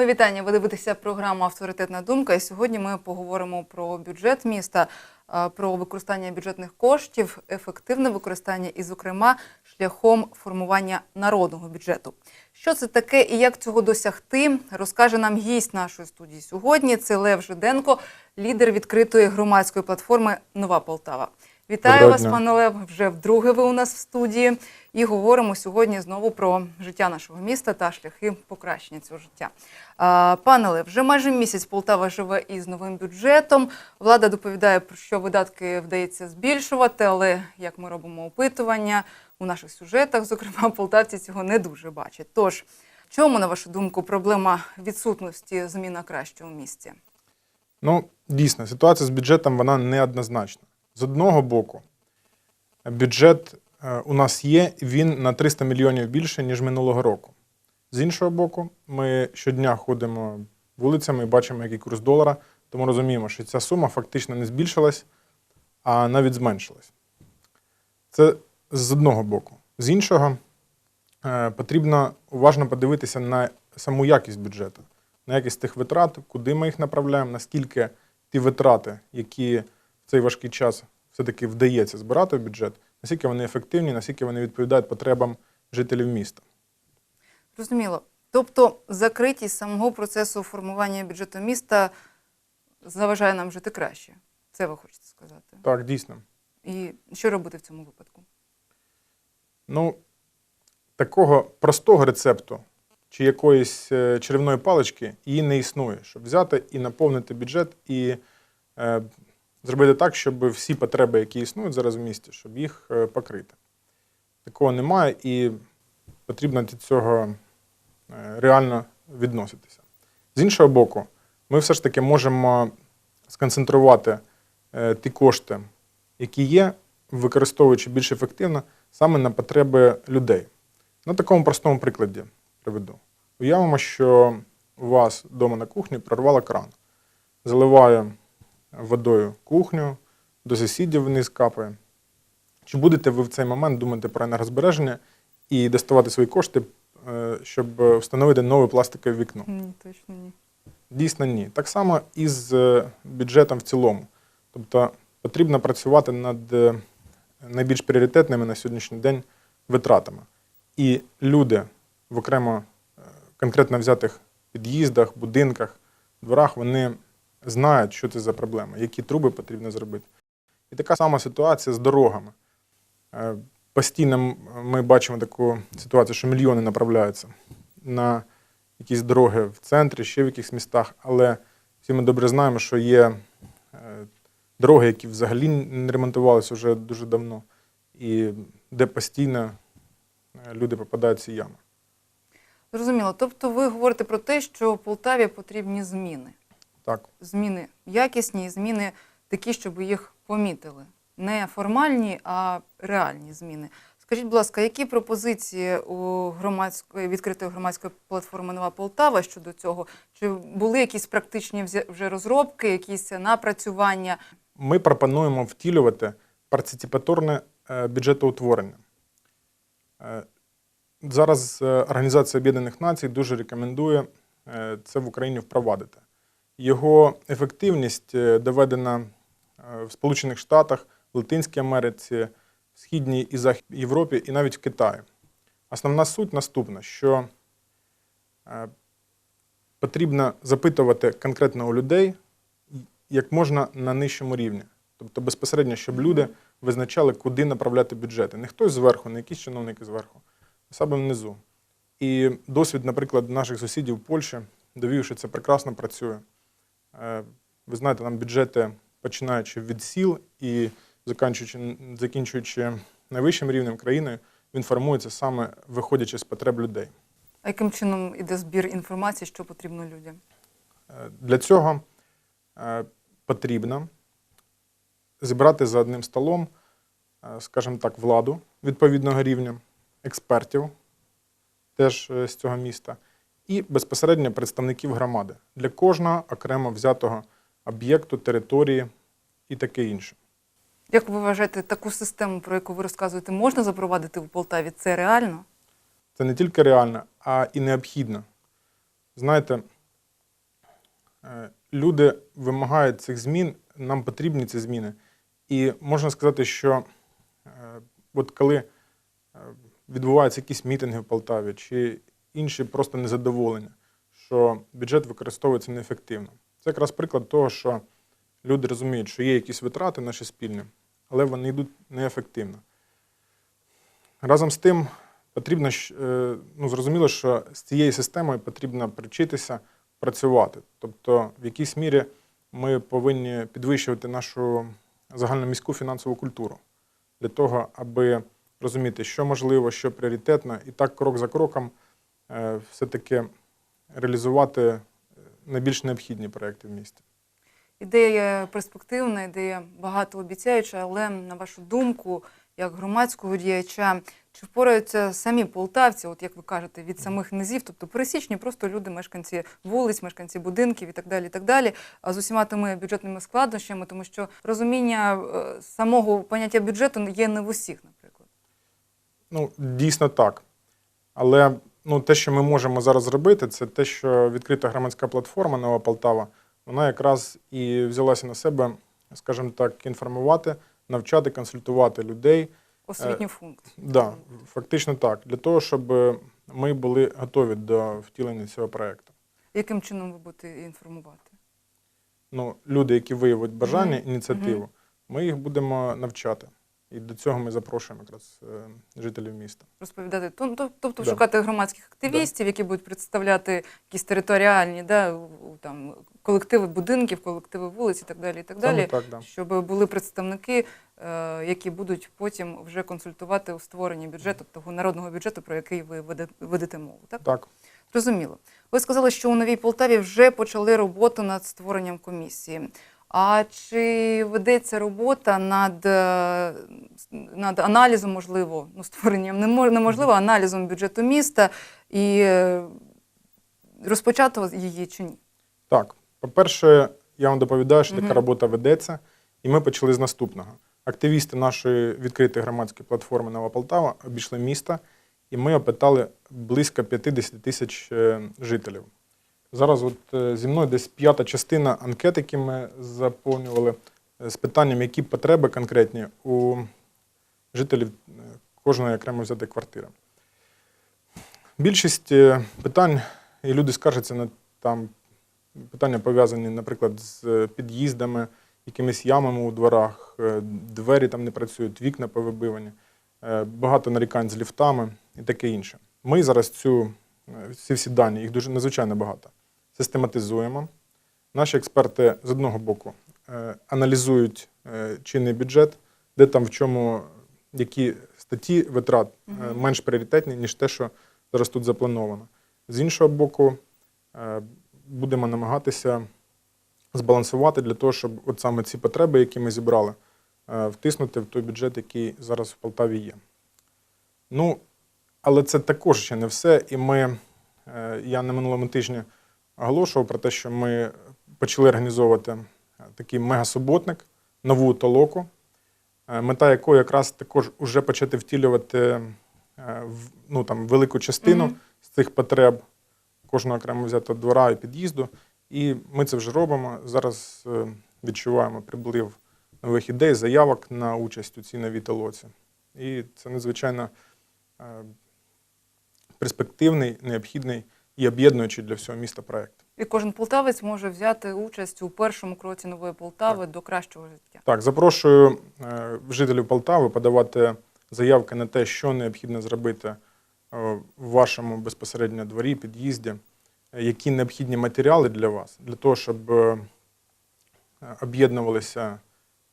Ми вітання. Ви дивитеся програму Авторитетна думка. І сьогодні ми поговоримо про бюджет міста, про використання бюджетних коштів, ефективне використання і, зокрема, шляхом формування народного бюджету. Що це таке і як цього досягти, розкаже нам гість нашої студії сьогодні. Це Лев Жиденко, лідер відкритої громадської платформи Нова Полтава. Вітаю Доброго вас, дня. пане Лев. Вже вдруге ви у нас в студії. І говоримо сьогодні знову про життя нашого міста та шляхи покращення цього життя. Пане Лев, вже майже місяць Полтава живе із новим бюджетом. Влада доповідає, про що видатки вдається збільшувати, але як ми робимо опитування у наших сюжетах, зокрема, полтавці цього не дуже бачать. Тож, чому, на вашу думку, проблема відсутності змін на краще у місті? Ну, дійсно, ситуація з бюджетом вона неоднозначна. З одного боку, бюджет е, у нас є, він на 300 мільйонів більше, ніж минулого року. З іншого боку, ми щодня ходимо вулицями і бачимо, який курс долара, тому розуміємо, що ця сума фактично не збільшилась, а навіть зменшилась. Це з одного боку. З іншого, е, потрібно уважно подивитися на саму якість бюджету, на якість тих витрат, куди ми їх направляємо, наскільки ті витрати, які цей важкий час все-таки вдається збирати в бюджет, наскільки вони ефективні, наскільки вони відповідають потребам жителів міста. Зрозуміло. Тобто закритість самого процесу формування бюджету міста заважає нам жити краще. Це ви хочете сказати. Так, дійсно. І що робити в цьому випадку? Ну, такого простого рецепту чи якоїсь е, чарівної палички її не існує, щоб взяти і наповнити бюджет і е, зробити так, щоб всі потреби, які існують зараз в місті, щоб їх е, покрити. Такого немає і потрібно до цього е, реально відноситися. З іншого боку, ми все ж таки можемо сконцентрувати е, ті кошти, які є, використовуючи більш ефективно саме на потреби людей. На такому простому прикладі приведу. Уявимо, що у вас вдома на кухні прорвало кран. Заливає водою кухню, до сусідів вниз капає. Чи будете ви в цей момент думати про енергозбереження і доставати свої кошти, е, щоб встановити нове пластикове вікно? Ні, точно ні. Дійсно, ні. Так само і з е, бюджетом в цілому. Тобто потрібно працювати над е, найбільш пріоритетними на сьогоднішній день витратами. І люди в окремо конкретно взятих під'їздах, будинках, дворах, вони знають, що це за проблема, які труби потрібно зробити. І така сама ситуація з дорогами. Е, Постійно ми бачимо таку ситуацію, що мільйони направляються на якісь дороги в центрі, ще в якихось містах, але всі ми добре знаємо, що є е, дороги, які взагалі не ремонтувалися вже дуже давно, і де постійно е, люди попадають в ці ями. Зрозуміло. Тобто ви говорите про те, що Полтаві потрібні зміни. Так, Зміни якісні, і зміни такі, щоб їх помітили. Не формальні, а реальні зміни. Скажіть, будь ласка, які пропозиції у громадської відкритої громадської платформи Нова Полтава щодо цього? Чи були якісь практичні вже розробки, якісь напрацювання? ми пропонуємо втілювати партиципаторне е, бюджетоутворення. Е, Зараз е, Організація Об'єднаних Націй дуже рекомендує це в Україні впровадити. Його ефективність е, доведена е, в Сполучених Штатах, в Латинській Америці, в Східній і Західній Європі і навіть в Китаї. Основна суть наступна, що е, потрібно запитувати конкретно у людей, як можна на нижчому рівні. Тобто безпосередньо, щоб люди визначали, куди направляти бюджети. Не хтось зверху, не якісь чиновники зверху, а саме внизу. І досвід, наприклад, наших сусідів в Польщі довів, що це прекрасно працює. Е, Ви знаєте, там бюджети, починаючи від сіл і закінчуючи, закінчуючи найвищим рівнем країни, він формується саме виходячи з потреб людей. А яким чином іде збір інформації, що потрібно людям? Е, Для цього е, потрібно зібрати за одним столом, скажімо так, владу відповідного рівня, експертів теж з цього міста, і безпосередньо представників громади для кожного окремо взятого об'єкту, території і таке інше. Як ви вважаєте, таку систему, про яку ви розказуєте, можна запровадити в Полтаві? Це реально? Це не тільки реально, а і необхідно. Знаєте, Е, Люди вимагають цих змін, нам потрібні ці зміни. І можна сказати, що е, от коли е, відбуваються якісь мітинги в Полтаві чи інші просто незадоволення, що бюджет використовується неефективно. Це якраз приклад того, що люди розуміють, що є якісь витрати наші спільні, але вони йдуть неефективно. Разом з тим, потрібно е, ну, зрозуміло, що з цією системою потрібно привчитися працювати. Тобто, в якійсь мірі ми повинні підвищувати нашу загальноміську фінансову культуру для того, аби розуміти, що можливо, що пріоритетно, і так крок за кроком все-таки реалізувати е, найбільш необхідні проекти в місті. Ідея перспективна, ідея багатообіцяюча, але на вашу думку, як громадського діяча, чи впораються самі полтавці, от як ви кажете, від самих низів, тобто пересічні, просто люди, мешканці вулиць, мешканці будинків і так далі, і так далі, а з усіма тими бюджетними складнощами, тому що розуміння е, самого поняття бюджету є не в усіх, наприклад. Ну, дійсно так. Але ну, те, що ми можемо зараз зробити, це те, що відкрита громадська платформа Нова Полтава, вона якраз і взялася на себе, скажімо так, інформувати, навчати, консультувати людей. Освітню функцію. Да, фактично так, для того, щоб ми були готові до втілення цього проєкту. Яким чином ви будете інформувати? Ну, люди, які виявить бажання, ініціативу, ми їх будемо навчати. І до цього ми запрошуємо якраз е, жителів міста. розповідати. То- то- Тобто Да. шукати громадських активістів, які будуть представляти якісь територіальні да, там, колективи будинків, колективи вулиць і так далі. І так Саме далі так, да. Щоб були представники, е, які будуть потім вже консультувати у створенні бюджету, того народного бюджету, про який ви веде- ведете мову. Так? Так. Зрозуміло. Ви сказали, що у Новій Полтаві вже почали роботу над створенням комісії. А чи ведеться робота над, е, над аналізом, можливо, ну, створенням немо- неможливо, аналізом бюджету міста і е, розпочато її чи ні? Так, по-перше, я вам доповідаю, що Мгм. така робота ведеться, і ми почали з наступного. Активісти нашої відкритої громадської платформи Нова Полтава обійшли місто, і ми опитали близько 50 тисяч е, жителів. Зараз от е, зі мною десь п'ята частина анкет, які ми заповнювали е, з питанням, які потреби конкретні у жителів е, кожної окремо взятої квартири. Більшість питань, і люди скаржаться на там питання пов'язані, наприклад, з під'їздами, якимись ямами у дворах, двері там не працюють, вікна повибивані, багато нарікань з ліфтами і таке інше. Ми зараз цю, ці всі дані, їх дуже надзвичайно багато, систематизуємо. Наші експерти з одного боку е, аналізують е, чинний бюджет, де там в чому, які статті витрат е, менш пріоритетні, ніж те, що зараз тут заплановано. З іншого боку, будемо намагатися збалансувати для того, щоб от саме ці потреби, які ми зібрали, втиснути в той бюджет, який зараз в Полтаві є. Ну, але це також ще не все. І ми, я на минулому тижні оголошував про те, що ми почали організовувати е, такий мегасуботник, нову толоку, е, мета якої якраз також вже почати втілювати е, ну, там, велику частину Мгм. з цих потреб кожного окремо взятого двора і під'їзду. І ми це вже робимо. Зараз відчуваємо приплив нових ідей, заявок на участь у цій новій толоці. І це надзвичайно перспективний, необхідний і об'єднуючий для всього міста проект. І кожен полтавець може взяти участь у першому кроці нової Полтави до кращого життя. Так, запрошую е, жителів Полтави подавати заявки на те, що необхідно зробити е, в вашому безпосередньо дворі, під'їзді, е, які необхідні матеріали для вас, для того, щоб об'єднувалися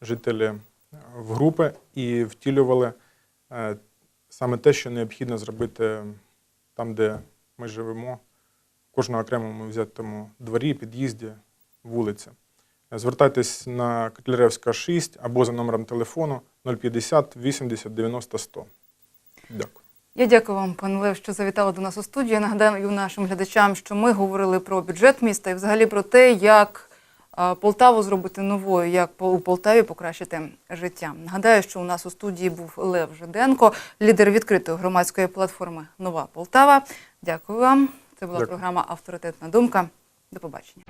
жителі в групи і втілювали саме те, що необхідно зробити там, де ми живемо, кожному окремому взятому дворі, під'їзді, вулиці. Звертайтесь на Котляревська 6 або за номером телефону 050 80 90 100. Дякую. Я дякую вам, пане Лев, що завітали до нас у студію. Я нагадаю нашим глядачам, що ми говорили про бюджет міста і взагалі про те, як Полтаву зробити новою, як у Полтаві покращити життя. Нагадаю, що у нас у студії був Лев Жиденко, лідер відкритої громадської платформи Нова Полтава. Дякую вам. Це була Дякую. програма Авторитетна думка. До побачення.